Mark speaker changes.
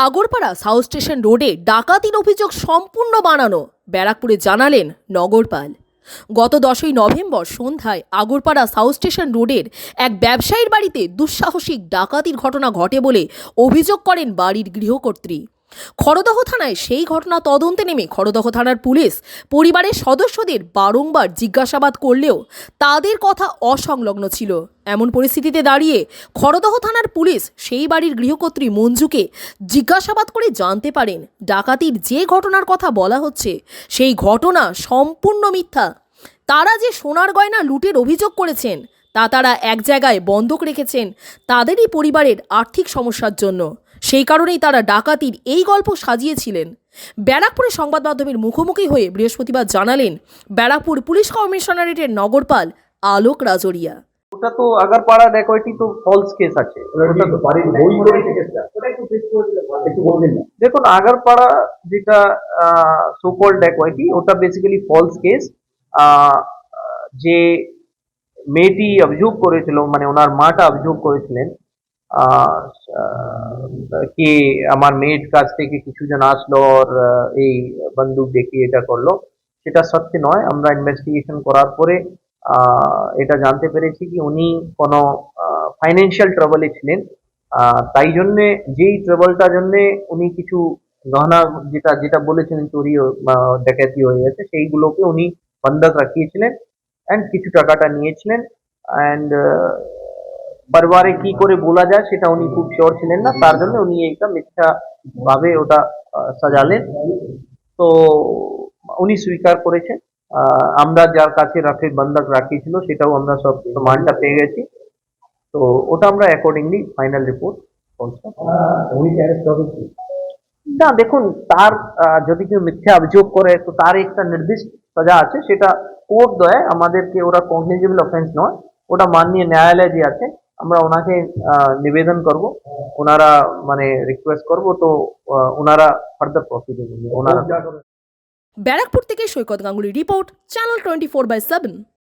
Speaker 1: Agarpara south station রোডে ডাকাতির অভিযোগ সম্পূর্ণ বানানো, ব্যারাকপুরে জানালেন নগরপাল। গত দশই নভেম্বর সন্ধ্যায় আগরপাড়া সাউথ স্টেশন রোডের এক ব্যবসায়ীর বাড়িতে দুঃসাহসিক ডাকাতির ঘটনা ঘটে বলে অভিযোগ করেন বাড়ির গৃহকর্ত্রী। খড়দহ থানায় সেই ঘটনা তদন্তে নেমে খড়দহ থানার পুলিশ পরিবারের সদস্যদের বারংবার জিজ্ঞাসাবাদ করলেও তাদের কথা অসংলগ্ন ছিল। এমন পরিস্থিতিতে দাঁড়িয়ে খড়দহ থানার পুলিশ সেই বাড়ির গৃহকর্ত্রী মঞ্জুকে জিজ্ঞাসাবাদ করে জানতে পারেন। ডাকাতির যে ঘটনার কথা বলা হচ্ছে, সেই ঘটনা সম্পূর্ণ মিথ্যা। তারা যে সোনার গয়না লুটের অভিযোগ করেছেন, তা তারা এক জায়গায় বন্ধক রেখেছেন তাদেরই পরিবারের আর্থিক সমস্যার জন্য। সেই কারণেই তারা ডাকাতির এই গল্প সাজিয়েছিলেন। ব্যারাকপুরে সংবাদ মাধ্যমের মুখোমুখি হয়ে বৃহস্পতিবার জানালেন ব্যারাকপুর পুলিশ কমিশনারেটের নগরপাল আলোক রাজরিয়া।
Speaker 2: ওটা তো আগারপাড়া ড্যাকোয়েটি তো ফলস কেস আছে। ওটা তো
Speaker 3: বাড়ির বই করে কেসটা ওটা একটু ফিক্স করে দিলে ভালো। একটু বলবেন না
Speaker 2: দেখুন আগারপাড়া যেটা সোকল ড্যাকোয়েটি ওটা বেসিক্যালি ফলস কেস যে মেয়েটি অভিযোগ করেছিল মানে ওনার মাটা অভিযোগ করেছিলেন কি আমার মেয়ের কাছ থেকে কিছু জন আসলো আর এই বন্দুক দেখিয়ে এটা করল। সেটা সত্যি নয়, আমরা ইনভেস্টিগেশন করার পরে এটা জানতে পেরেছি কি উনি কোনো ফাইন্যান্সিয়াল ট্রাবলে ছিলেন। তাই জন্যে, যেই ট্রাবলটার জন্যে উনি কিছু গহনা, যেটা যেটা বলেছিলেন চুরি ডাকাতি হয়ে গেছে, সেইগুলোকে উনি বন্ধক রাখিয়েছিলেন অ্যান্ড কিছু টাকাটা নিয়েছিলেন। অ্যান্ড বারবারে কি করে বলা যায় সেটা উনি খুব শিওর ছিলেন না। তার জন্য উনি একটা মিথ্যা ভাবে ওটা সাজালেন। তো উনি স্বীকার করেছেন। আমরা যার কাছে রাখে বন্ধক রাখিয়েছিল সেটাও আমরা সব প্রমাণটা পেয়ে গেছি। তো ওটা আমরা অ্যাকর্ডিংলি ফাইনাল রিপোর্ট না দেখুন তার যদি কেউ মিথ্যা অভিযোগ করে তো তার একটা নির্দিষ্ট সাজা আছে। সেটা কোর্ট দেয় আমাদেরকে ওরা কগনিজেবল অফেন্স নয়। ওটা মাননীয় ন্যায়ালয় যে আছে আমরা ওনাকে নিবেদন করব। ওনারা মানে রিকোয়েস্ট করব, তো ওনারা ফার্দার প্রসিডিং ওনারা।
Speaker 1: ব্যারাকপুর থেকে Saikat Ganguly report channel twenty four by seven